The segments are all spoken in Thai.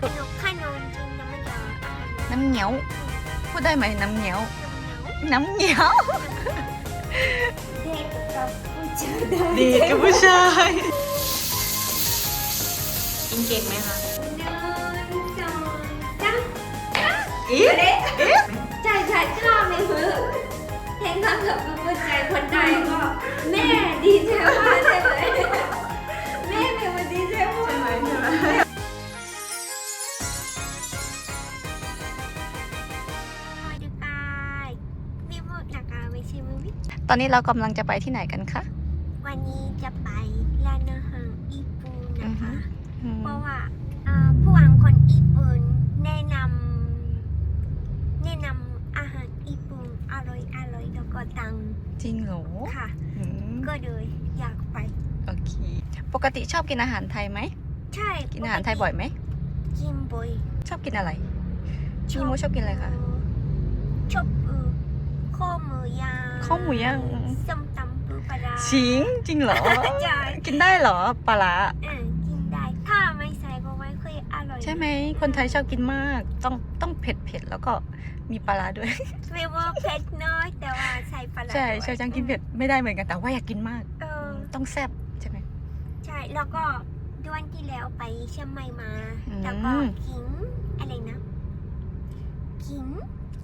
ขนมขนมกินน้ำมันยาอาหารน้ำเงี้ยวพูดได้ไหมน้ำเงี้ยวน้ำเหนียวน้ำเงี้ยวเด็กกับผู้ชายได้ดีกับผู้ชายกินเก่งไหมคะหนึ่งสองสามอีใจชายชอบในมือเห็นคำกับผู้ชายคนใดก็แม่ดีใจมากใช่ไตอนนี้เรากำลังจะไปที่ไหนกันคะ วันนี้จะไปร้านอาหารญี่ปุ่นนะคะอืมเพราะว่าเอ่อผู้วางคนญี่ปุ่นแนะนำแนะนำอาหารญี่ปุ่นอร่อยอร่อยแล้วก็ตังจริงเหรอ ค่ะอืมก็เลยอยากไป โอเค ปกติชอบกินอาหารไทยไหม ใช่ กินอาหารไทยบ่อยไหม กินบ่อย ชอบกินอะไรพี่มูชอบกินอะไรคะชอบเออ ข้อหมูย่างข้าวหมูย่างส้มตำปูปลาร้าชิงจริงเหรอ ใช่กินได้เหรอปลาร้าเออกินได้ถ้าไม่ใส่ก็ไม่ค่อยอร่อยใช่ไหมคนไทยชอบกินมาก ต้องต้องเผ็ดเผ็ดแล้วก็มีปลาร้าด้วย ไม่ว่าเผ็ดน้อยแต่ว่าใส่ปลาร้าใช่ด้วยใช่จังกินเผ็ดไม่ได้เหมือนกันแต่ว่าอยากกินมาก เออต้องแซ่บใช่ไหม ใช่แล้วก็เดือนที่แล้วไปเชียงใหม่มาอืมแล้วก็กินอะไรนะกิน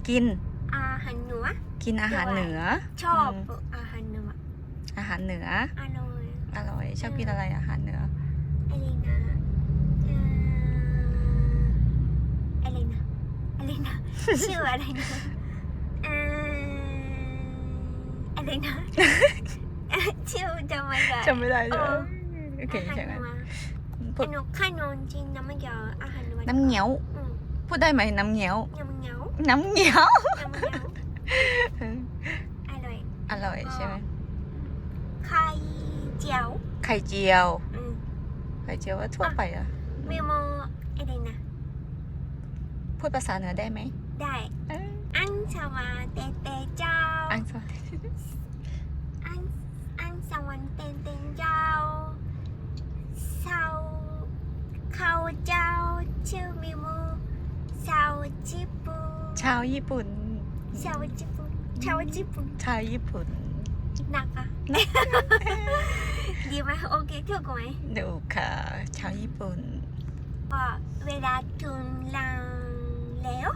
กิน อาหารเหนือกินอาหารเหนือ ชอบมอาหารเหนืออาหารเหนือ อร่อย อร่อย ชอบกินอะไรอาหารเหนือ อะไรนะเอ่ออะไรนะอะไรนะชื่ออะไรนะเอ่ออะไรนะชื่อจำไม่ได้จำไม่ได้ใช่ไหมเออโอเคอาหารใช่ไหมเหนือพูขดนมขนมจีนน้ำมันยาอาหารเหนือน้ำเงี้ยวอืมพูดได้ไหมน้ำเงี้ยวน้ำเงี้ยว น้ำเงี้ยวน้ำเงี้ยว อร่อยอร่อยใช่ไหมไข่เจียวไข่เจียว อืมไข่เจียวว่าทั่วไปอะมีโมอะไรนะ พูดภาษาเหนือได้ไหมได้ เอ้ยอัาว ญี่ปุ่น ชาวญี่ปุ่นชาวญี่ปุ่นชาวญี่ปุ่นหนักปะดีไหมโอเคเที่ยวกันไหมดูค่ะชาวญี่ปุ่นก็เวลาถึงลังแล้ว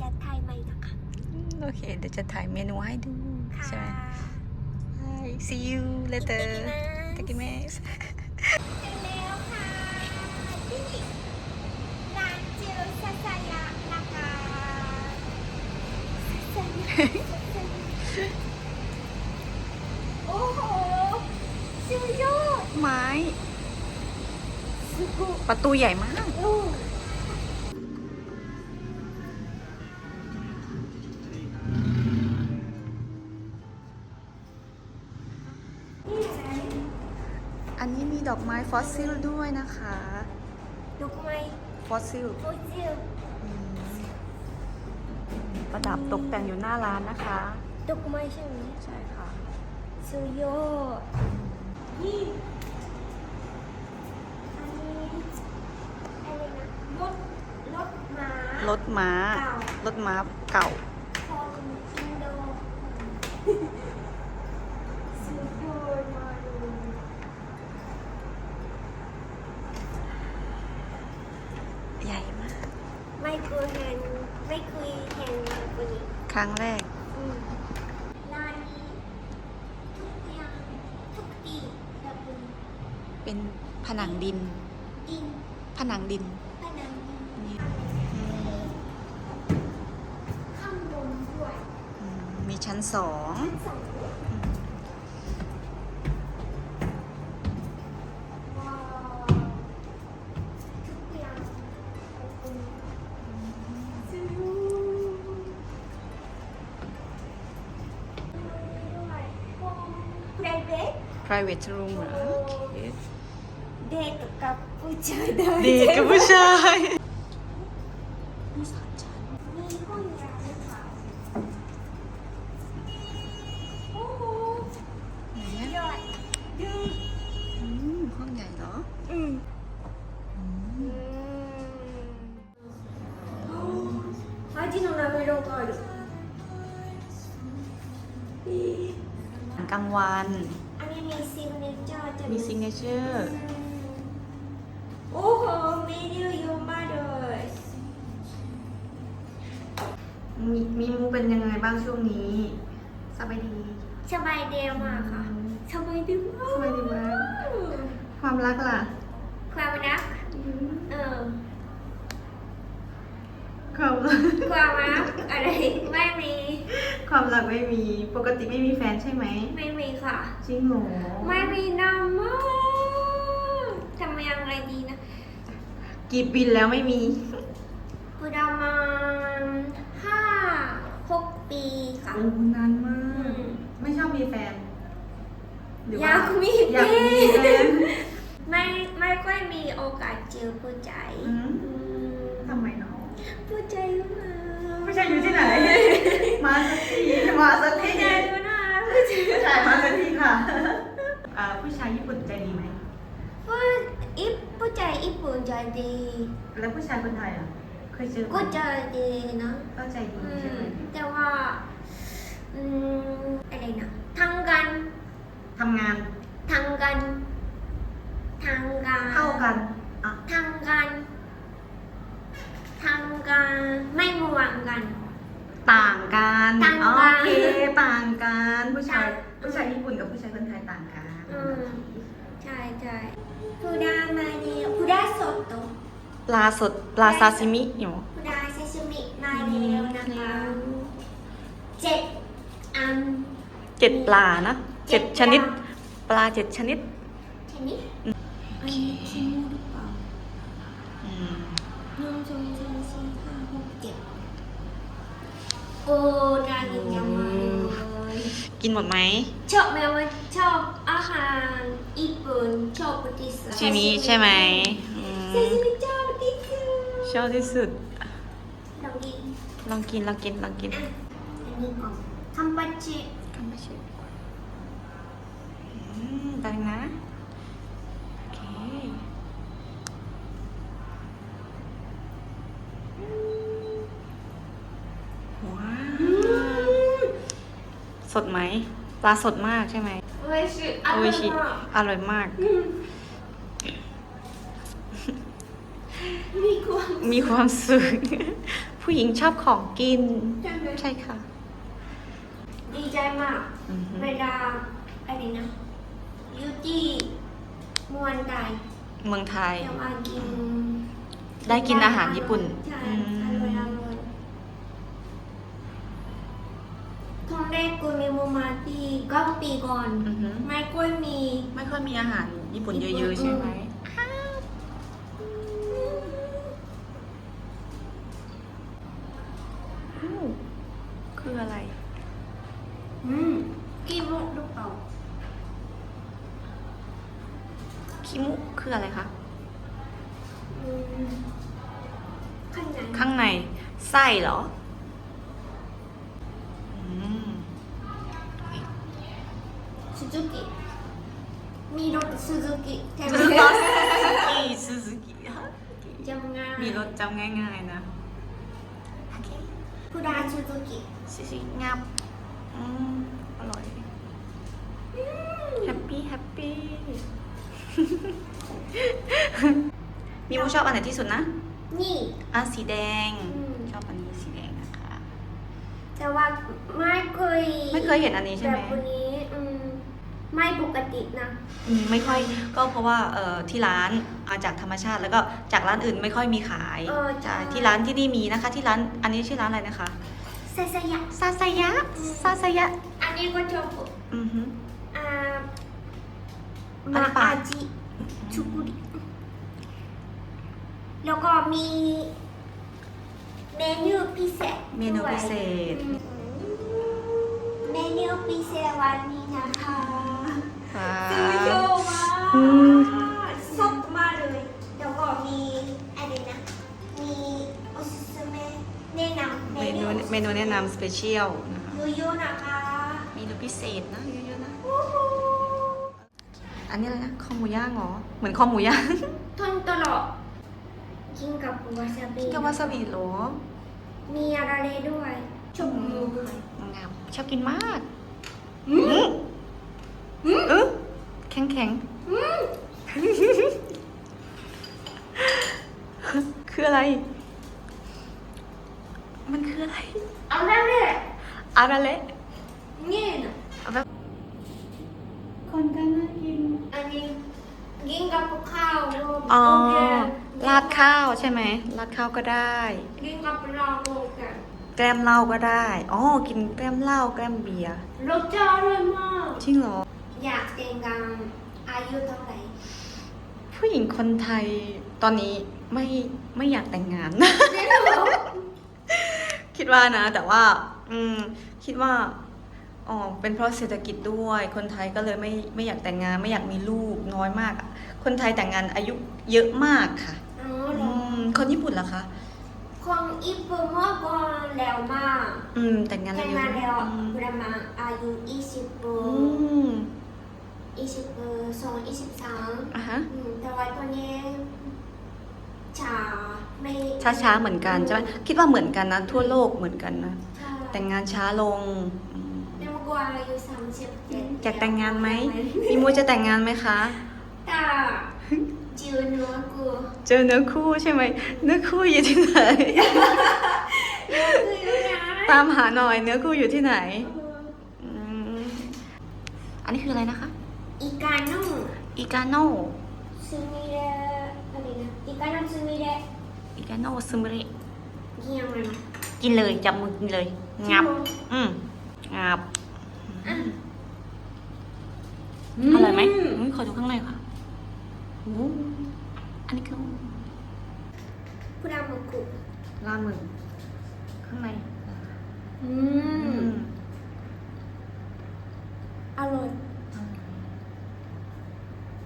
จะถ่ายไหมนะคะโอเค เดี๋ยวจะถ่ายเมนูให้ดูใช่ไหม Hi see you later ตะกี้แม่ โอ้โหสุดยอดไม้สุดประตูใหญ่มากโอ้อันนี้มีดอกไม้ฟอสซิลด้วยนะคะ ดอกไม้ฟอสซิลโฟซิล ประดับตกแต่งอยู่หน้าร้านนะคะดอกไม้ใช่ไหมใช่ค่ะสุดยอดนี่อันนี้อะไรนะรถรถม้ารถม้าเก่ารถม้าเก่า ของอินโดสุดยอดมากเลย ใหญ่มาก ไม่เคยเห็นไม่เคยเห็นแบบนี้ ค รั้งแรกอืมร้านนี้ทุกอย่างทุกทีแบบนี้เป็นผนังดิน ดินผนังดิน ผนังดินนี่ข้างบนด้วยอืมมีชั้นสอง สอง private private room เหรอโอเคเด็กกับผู้ชายได้ดีกับผู้ชายมีสามชั้ สบายดีมากค่ะสบายดีมากสบายดีมาก ความรักล่ะ ความรัก เออ ความรัก ความรักอะไรไม่มี ความรักไม่มี ปกติไม่มีแฟนใช่ไหม ไม่มีค่ะ จริงเหรอ ไม่มีนานมากทำยังไงดีนะ กี่ปีแล้วไม่มีประมาณห้าหกปีค่ะโอ้นานมาก ไม่ชอบมีแฟนหรือยากมีอยากมีแฟน ไม่ไม่ค่อยมีโอกาสเจอผู้ใจอืมอืมทำไมเนาะผู้ใจอยู่ไหนผู้ชายอยู่ที่ไหน มาสักทีมาสักทีผู้ใจอยู่ไหนผู้ใจผู้ชายมาสักทีค่ะอ่าผู้ชายญี่ปุ่นใจดีไหมผู้อิปผู้ใจญี่ปุ่นใจดีแล้วผู้ชายคนไทยอะเคยเจอไหมก็ใจดีนะ ก็ใจดีอืใช่ไหมมแต่ว่า อืมอะไรนะทำกันทำงานทำกันทำกันเข้ากันอะทำกันทำกันไม่เหมือนกัน ต่างกันต่างกัน โอเคต่างกันผู้ชายต่างผู้ชายญี่ปุ่นกับผู้ชายคนไทยต่างกันอืมใช่ใช่พูดามาเดียวพูดาสดโตปลาสดปลาซาซิมิอยู่พูดาซาชิมิมาเดียวนะคะเจ็ด อันเจ็ดปลานะเจ็ดเจ็ดชนิดปลาปลาเจ็ดชนิดชนิดอันนี้คิมูหรือเปล่าอืมหนึ่งสองสามสี่ห้าหกเจ็ดโอ้น่ากินจังเลยกินหมดไหมชอบแมวว่าชอบอาหารญี่ปุ่นชอบปฏิสชิมิใช่ไหมอืมซาซิมิชอบปฏิสชอบที่สุดลองกินลองกินลองกินลองกินอะอันนี้ก่อน คัมปัชชิคำไม่ใช่อืมดังนะ โอเค ว้าว สดไหม ปลาสดมากใช่ไหมโอ้ยชิอโอร่อยชิมากอร่อยมากอืมมีความมีความสุขผู้หญิงชอบของกิน ใช่ไหมใช่ค่ะดีใจ มาก อือฮึ เวลาอะไรนะอยูที่มวนไดเมืองไทย เดี๋ยวมากินได้กินอาหารญี่ปุ่นใช่อืม อร่อยอร่อยครั้งแรกกูมีมูมาที่เก้าปีก่อน อือฮึไม่ค่อยมี ไม่ค่อยมีอาหารญี่ปุ่นเยอะๆใช่ไหมอู้คืออะไร อืมกินมุกหรือเปล่า คิมุคืออะไรคะ อืม ข้างในข้างในไส้เหรออืมซูซูกิ มีรถซูซูกิใช่ไหมซูซูกิซูซูกิจำง่าย มีรสจำง่ายๆนะโอเคคุดาซูซูกิซิซิงับอืมอร่อยแฮปปี้แฮปปี้ มีมูชอบอันไหนที่สุดนะ นี่อะสีแดง อืม ชอบอันนี้สีแดงนะคะ แต่ว่าไม่เคยไม่เคยเห็นอันนี้ใช่ไหม แบบนี้อืมไม่ปกตินะ อืมไม่ค่อยก็เพราะว่าเอ่อที่ร้านมาจากธรรมชาติแล้วก็จากร้านอื่นไม่ค่อยมีขายเออใช่ ใช่ที่ร้านที่นี่มีนะคะ ที่ร้านอันนี้ชื่อร้านอะไรนะคะไซซายะ ซาซายะซาซายะอันนี้ก็ชอบอือฮึ อ่าอันมานี้ปลาอาจิชุกุริ แล้วก็มีเมนูพิเศษเมนูพิเศษอืมเมนูพิเศษวันนี้นะคะว้าซื้อเยว อะมากอืมสดมากเลย แล้วก็มีอะไรนะ มีโอซุสเมะแนะนำเมนูเมนูแนะนำสเปเชียลนะคะเยอะๆนะคะเมนูพิเศษนะเยอะๆนะวู้ฮู้อันนี้อะไรนะคอหมูย่างเหรอ เหมือนคอหมูย่าง ทนตลอด กินกับวาซาบิกับวาซาบิเหรออมีอะไรด้วยชมพูไข่งามชอบกินมากอืมอืมเออแข็งแข็งอืมคืออะไร มันคืออะไรอะไรเนี่ยอะไรเละนี่นะแบบคนก็น่ากิน อันนี้กินกับข้าวรวมอ๋อโเค ราดข้าวใช่ไหมราดข้าวก็ได้กินกับเราโอเคแกล้มเหล้าก็ได้อ๋อกินแกล้มเหล้าแกล้มเบียร์รสชาติอร่อยมากจริงเหรอ อยากแต่งงานอายุเท่าไหร่ผู้หญิงคนไทยตอนนี้ไม่ไม่อยากแต่งงานไม่รู้คิดว่านะ แต่ว่า อืม คิดว่าอ๋อเป็นเพราะเศรษฐกิจด้วย คนไทยก็เลยไม่ไม่อยากแต่งงาน ไม่อยากมีลูกน้อยมากอะคนไทยแต่งงานอายุเยอะมากค่ะอ๋อเหรอือม คนญี่ปุ่นล่ะคะ ของญี่ปุ่นเมื่อก่อนแล้วมากอืม แต่งงานแต่อางยุงานแล้วอืมประมาณอายุ 20ปีอืม20ปีสอง23อะฮะ อืมแต่ว่าตอนนี้ช้าไม่ช้าๆเหมือนกันใช่ไหมคิดว่าเหมือนกันนะทั่วโลกเหมือนกันนะ ใช่แต่งงานช้าลงอืมเมื่อก่อนอายุ37อยากแต่งงานไหมมีมูจะแต่งงานไหมคะ แต่ จือเนื้อกูเจอเนื้อคู่ใช่ไหมเนื้อคู่อยู่ที่ไหน เนื้อกูอยู่ไหนตามหาหน่อยเนื้อคู่อยู่ที่ไหนอืมอันนี้คืออะไรนะคะ อีกาโน่อิกาโน่ซึมิเระอะไรนะอีกาโน่ซึมิเระอิกาโน่ซึมริกินยังไงนะกินเลยจับมือกินเลย งับ อืมงับ อะ อร่อยไหมอุ๊ยขอดูข้างในค่ะโอ้อันนี้คือคุรามุกุรามึงข้างใน อือืมมอร่อย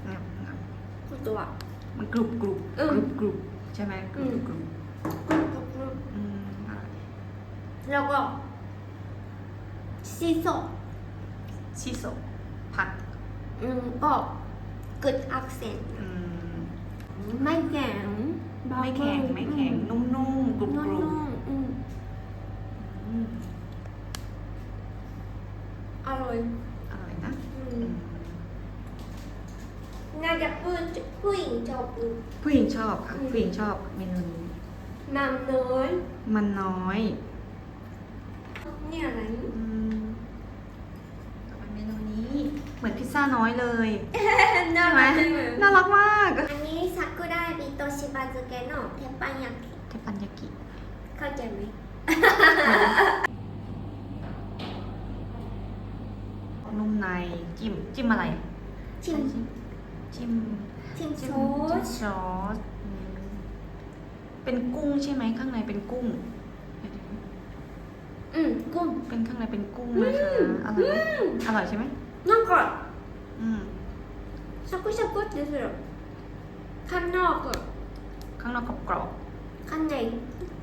งับงับตัว มันกรุบกรุบอืกมรุบกรุบใช่ไหมกรุบอืมกรุบกรุบกรุบกรุบอืมอร่อยแล้วก็ซีโซะชิโซะผัก อืมก็เกิดอัก เสบอืมไม่แข็งเบาไม่แข็งไม่แข็งนุ่มๆกรุบนุ่กรุบมๆอืมอืมอร่อยอร่อยนะอือืมมน่าจะผู้ผู้หญิงชอบดูผู้หญิงชอบค่ะอืมผู้หญิงชอบเมนูนี้น้ำน้อย มันน้อย นี่อะไร อืมต่อไปเมนูนี้ เหมือนพิ ซซ่าน้อยเลย น่า ใช่ไหม รักจังเลย น่ารักมาก อันนี้ซากุระบิโตชิบาซึเกะโนะเทปปัญญากิ เทปปันยากิ เข้าใจไหม นุ่มในจิ้ม จิ้มอะไร ชิม จิ้ม ชิม จิ้ โซ มจิ้ม ส ซอสอืมเป็นกุ้งใช่ไหมข้างในเป็นกุ้ง อืมกุ้ง เป็นข้างในเป็นกุ้งนะคะอร่อยไหมอร่อยใช่ไหม なんか ชักกุชักกุนี่คือแบบข้างนอกแบบข้างนอกกรอบกรอบข้างใน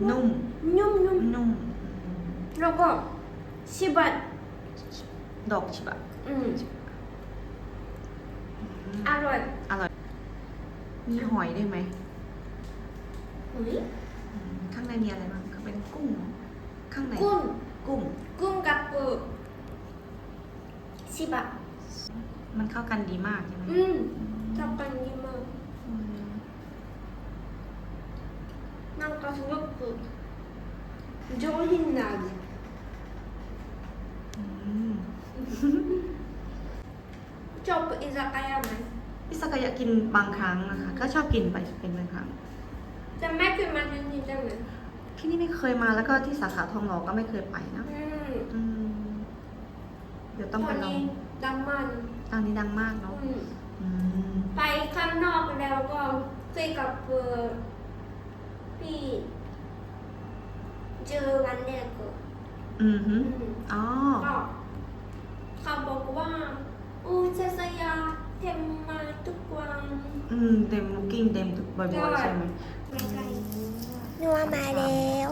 นุ่ม นุ่มนุ่มนุ่มแล้วก็ชิบะดอกชิบะอืมอร่อย อร่อย มีหอยได้ไหมอุ้ยข้างในมีอะไรบ้างเป็นกุ้ง ข้างใน กุ้ง กุ้ง กุ้งกับปูชิบะ มันเข้ากันดีมากใช่ไหม อืมชอบกันดีมาก อืม なんかすごく上品な味 อืม ชอบอิซากายะไหม พิซซ่าก็อยากกินบางครั้งนะคะ ก็ชอบกินไปเป็นบางครั้ง แต่ไม่เคยมาที่นี่ได้ไหม ที่นี่ไม่เคยมาแล้วก็ที่สาขาทองหล่อก็ไม่เคยไปนะ อืม อืม เดี๋ยวต้องไปลอง นี้ดังมัน ทางนี้ดังมากเนาะอืมอืมไปข้างนอกแล้วก็คุยกับเอ่อพี่เจอวันแรกก็อืมฮึอืมอ๋อ ก็เขาบอกว่าโอ้เซซายาเทมมาทุกวันอืม เต็มบุ๊กิ้งเต็มทุกบ่อยๆใช่ไหม ไม่ไกลนัวมาแล้ว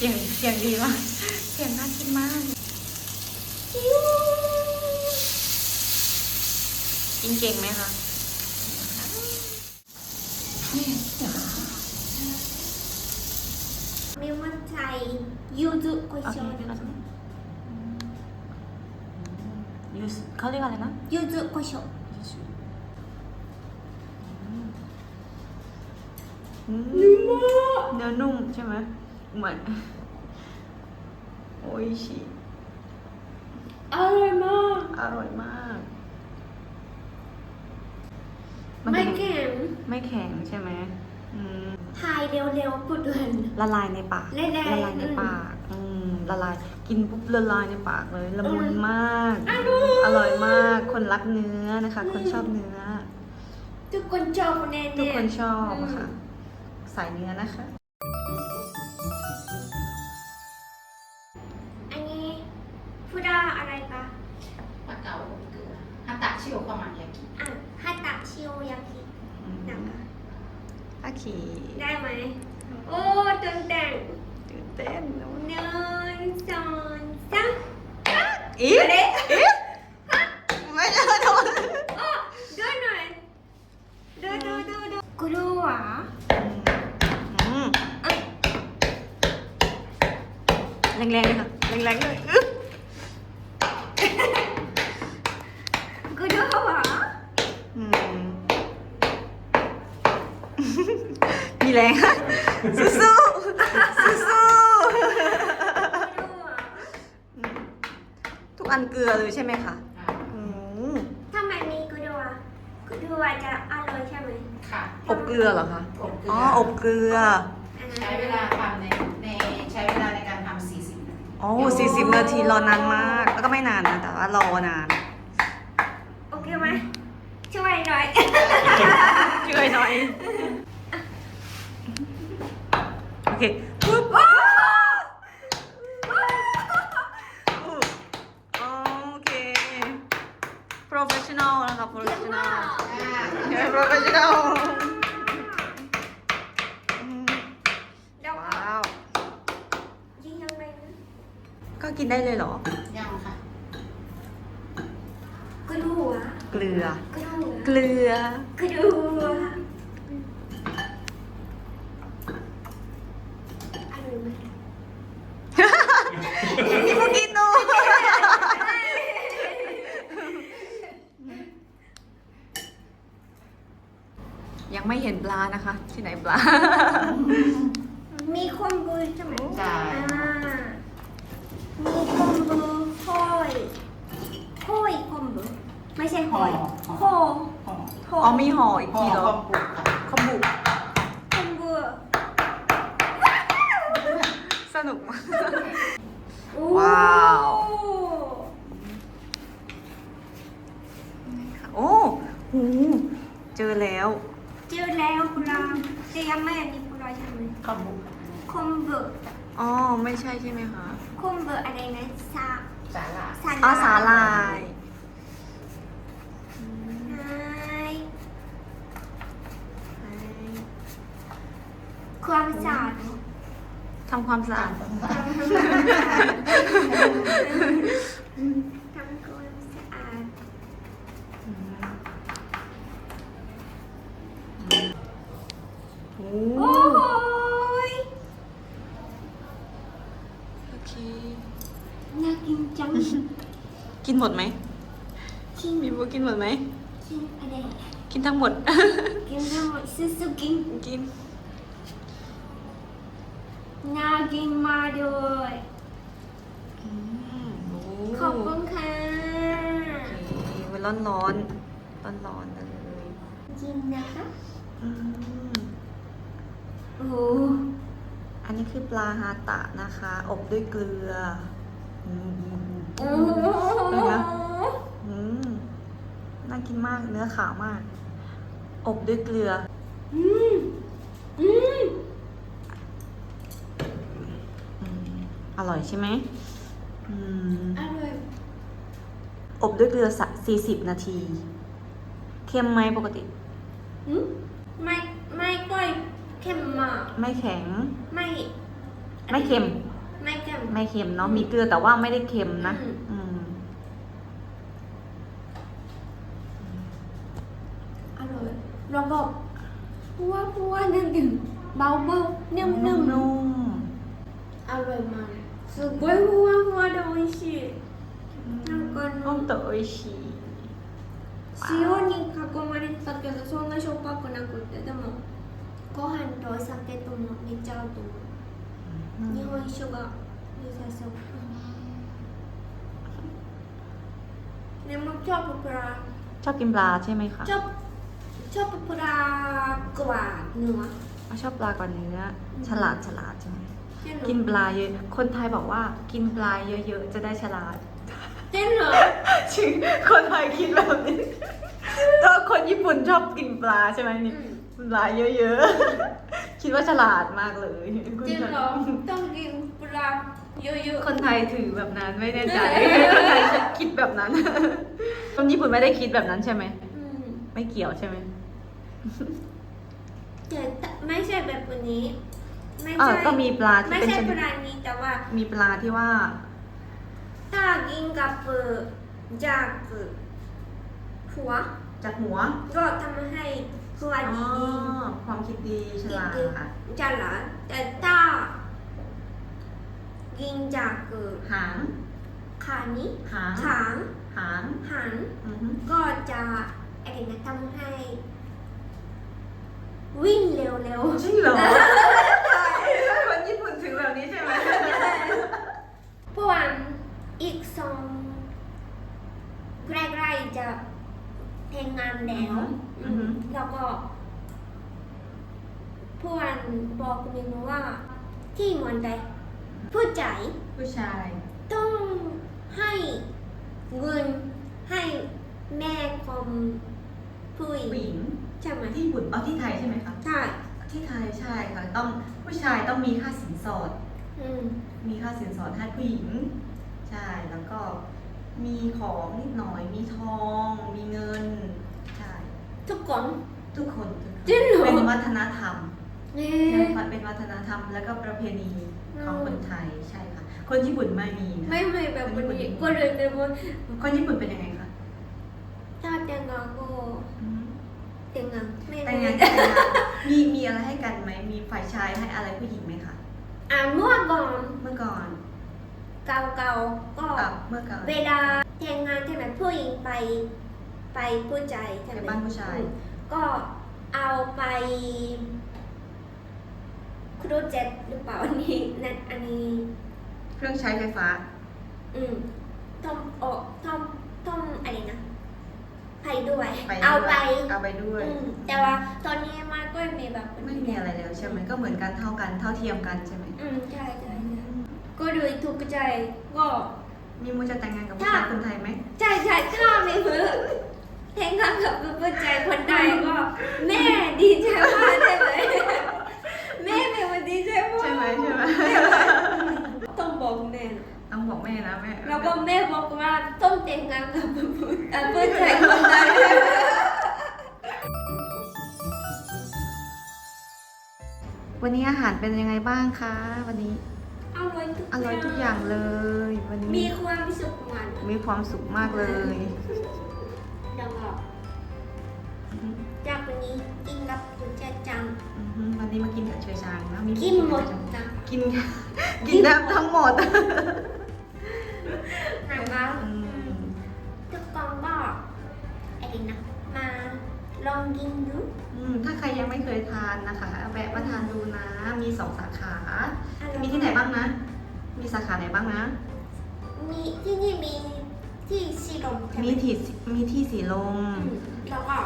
เสียงเสียงดีมากเสียงน่ากินมากกินเก่งไหมคะไม่ว่นใจยูจุโอโชอะยูเขาเรียกอะไรนะยูจุโอโชนุ่มมากเนื้อนุ่มใช่ไหม เหมือนโอ้ยชิอร่อยมาก อร่อยมากไม่จะแข็ง ไม่แข็งใช่ไหมอืมทายเร็วๆปุดเดินละลายในปากละลายละลายในปากอืมละลายกินปุ๊บละลายในปากเลยละมุนมากอร่อยอร่อยมาก คนรักเนื้อนะคะ คนชอบเนื้อ ทุกคนชอบแน่ๆทุกคนชอบมค่ะ สายเนื้อนะคะ โอเคได้ไหม โอ้ตื่นเต้นตื่นเต้นนะหนึ่งสองสามอีกอีกไม่ใช่โดนโอ้ดูหน่อยดูดูดูดูกลัวอืมแรงๆเลยค่ะแรงๆเลยอึ๊บ กลัว อืมมีแรงค่ะสู้ๆสู้ๆทุกอันเกลือเลยใช่ไหมคะอืม ทำไมมีกลัวกลัวจะอร่อยใช่ไหม ค่ะ อบเกลือเหรอคะอบเกลือ๋ออบเกลือใช้เวลาทำในในใช้เวลาในการทำ40นาทีโอ้สี่สิบนาทีรอนานมาก แล้วก็ไม่นานนะ แต่ว่ารอนาน โอเคไหมช่วยหน่อย ช่วยหน่อย โอเคปุ๊บโอเค professional นะคะ professional อ่า professional อืม เดี๋ยว ว้าว ยิงยังไงนะ ก็กินได้เลยเหรอ ยังค่ะกลัวเกลือกลัวเกลือกลัวอร่อยไหมพี่พวกกินดูยังไม่เห็นปลานะคะ ที่ไหนปลา มีคอมบูใช่ไหม ใช่ อ่ามีคอมบูหอยหอยคอมบูไม่ใช่หอยโฮ ห่อ โฮ อ๋อมีห่ออีก ห่อ ทีเหรอ ความปุกค่ะ ขบุ คอมบู สนุกมาก โอ้ ว้าว โอ้โหเจอแล้ว เจอแล้วคุณลาแต่ยังไม่อันนี้คุณลาใช่ไหม ความปุกคอมบูอ๋อ ไม่ใช่ใช่ไหมคะคอมบูอะไรนะซาสาลาซาอ๋อสาลายความสะอาดทำความสะอาด ทำความสะอาดทำความสะอาด โอ้ โอ้ย โอเค น่ากินจัง กิน หมดไหมกินมีบัวกินหมดไหมกินอะไรกินทั้งหมด กินทั้งหมดซื้อๆกินกินน่ากินมากเลยอืมโอ้ขอบคุณค่ะโอเคมันร้อนร้อนร้อนร้อนๆเลยกินนะคะอืมโอ้อันนี้คือปลาฮาตะนะคะ อบด้วยเกลือ อืมโอ้เป็นไงอืมน่ากินมากเนื้อขาวมาก อบด้วยเกลืออืมอืมอืมอร่อยใช่ไหมอืมอร่อยอบด้วยเกลือสักสี่สิบนาที เค็มไหมปกติอืมไม่ไม่ก้อยเค็มมาก ไม่แข็ง ไม่ ไม่เค็มไม่เค็ม ไม่เค็มเนาะ มีเกลือแต่ว่าไม่ได้เค็มนะ อืม อืม แล้วก็พัวพัวนั่นถึงเบาเบาๆนุ่มนุ่ม นุ่ม อร่อยมากすごいふわふわで美味しいなんかあのほんと美味しい塩に囲まれてたけどそんなしょっぱくなくてでもご飯とお酒ともめっちゃ合うと思う日本酒が มีเนี่ยมันชอบปลาชอบกินปลาใช่ไหมคะชอบชอบปลากว่าเนื้อชอบปลากว่าเนื้อฉลาดฉลาดใช่ไหมกินปลาเยอะ คนไทยบอกว่ากินปลาเยอะๆจะได้ฉลาดจริงเหรอจริงคนไทยคิดแบบนี้ตัวคนญี่ปุ่นชอบกินปลาใช่ไหมนี่ปลาเยอะๆ คิดว่าฉลาดมากเลยจริงเหรอต้องกินปลา เยอะคนไทยถือแบบนั้นไม่แน่ใจคนไทยคิดแบบนั้น คนญี่ปุ่นไม่ได้คิดแบบนั้นใช่ไหมๆอืมไม่เกี่ยวใช่ไหมแต่ไม่ใช่แบบนี้ ไม่เออใช่ก็มีปลาที่ไม่เป็นใช่ชปนิดลานี้แต่ว่ามีปลาที่ว่า ถ้ากินกับจากหัว จากหัวก็ทำให้หัวอ๋อดีความคิดดีฉลาด ๆจะหลาแต่ถ้า กินจากหางขานี้หางหางหางหางอือฮึก็จะอะไรนะทำให้ วิ่งเร็วจริงเหรอคนญี่ปุ่นถึงแบบนี้ใช่ไหมๆเพราะว่าอีกสองใกล้ๆจะแทงงานแล้วอือฮึแล้วก็พวนบอกมินว่าที่เมืองไทย ผู้ใจายผู้ชาย ต้องให้เงินให้แม่ของผู้หญิผู้หญิงงใช่ไหมที่ญี่ปุ่นเอาที่ไทยใช่ไหมคะ ใช่ที่ไทยใช่ค่ะ ต้องผู้ชายต้องมีค่าสินสอด อืมมีค่าสินสอดให้ผู้หญิง ใช่ แล้วก็มีของนิดหน่อย มีทอง มีเงิน ใช่ ทุกคน ทุกคนทุกคนจริงเหรอ เป็นวัฒนธรรม เอ๊ใช่ะค่ะเป็นวัฒนธรรมแล้วก็ประเพณี ของอืมคนไทยใช่ค่ะ คนญี่ปุ่นไม่มีนะไม่ไม่แบบคนนี้ก็เลยเรียกว่าคนญี่ปุ่นเป็นยังไงคะถ้าแต่งงานก็อืมแต่งงานไม่แต่งไม่งานแต่งงานมีมีอะไรให้กันไหมมีฝ่ายชายให้อะไรผู้หญิงไหมคะอ่าเมื่อก่อนเมื่อก่อน เก่าๆก็อะเมื่อก่อนเวลาแต่งงานใช่ไหมผู้หญิงไปไปผู้ใจใช่ไหมไปบ้านผู้ชายอืมก็เอาไป ครูเจ็ดหรือเปล่าอันนี้นั่นอันนี้ เครื่องใช้ไฟฟ้า อืมต้องออกต้องต้องอะไรนะ ไปด้วย ไปเอาไปด้วยเอาไปด้วย อืมแต่ว่าตอนนี้มันก็มีแบบไม่มีอะไรแล้วใช่ไหมก็เหมือนกันเท่ากันเท่าเทียมกันใช่ไหมอืมใช่ใช่ใช่ก็เลยถูกใจก็มีมูจะแต่งงานกับผู้ถ้าชายคนไทยไหมใช่ใช่ถ้ามีมือแทงข้างกับผู้ใจคนใดก็ แม่ดีใจมากได้ไหมแม่เป็นวันดีใจมาก ใช่ไหมใช่ไหม ต้องบอกแม่ต้องบอกแม่นะแม่แล้วก็แม่บอกว่าต้องแต่งงานกับผู้เอ่อผู้ใจคนใดวันนี้อาหารเป็นยังไงบ้างคะ วันนี้ อร่อยทุกอร่อยทุกอย่างเลย วันนี้มีความสุขมากมีความสุขมากเลย กิน กินแทบทั้งหมด นะคะอืมทุกคนก็อะไรนะ มาลองกินดู อืมถ้าใครยังไม่เคยทานนะคะแวะมาทานดูนะ มีสองสาขาอร่อยมีที่ไหนบ้างนะ มีสาขาไหนบ้างนะ มีที่นี่มีที่สีลมใช่ไหมีที่มีที่สีลมอืมแล้วก็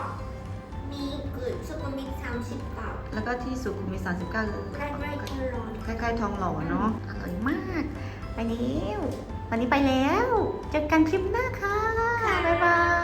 มีเกิดสุขุมวิทสามสิบเก้าแล้วก็ที่สุขุมวิท39เลยใกล้ๆที่ร้อนใกล้ๆทองหล่อเนาะอร่อยมาก ไปแล้ว วันนี้ไปแล้ว เจอกันคลิปหน้าค่ะ บ๊ายบาย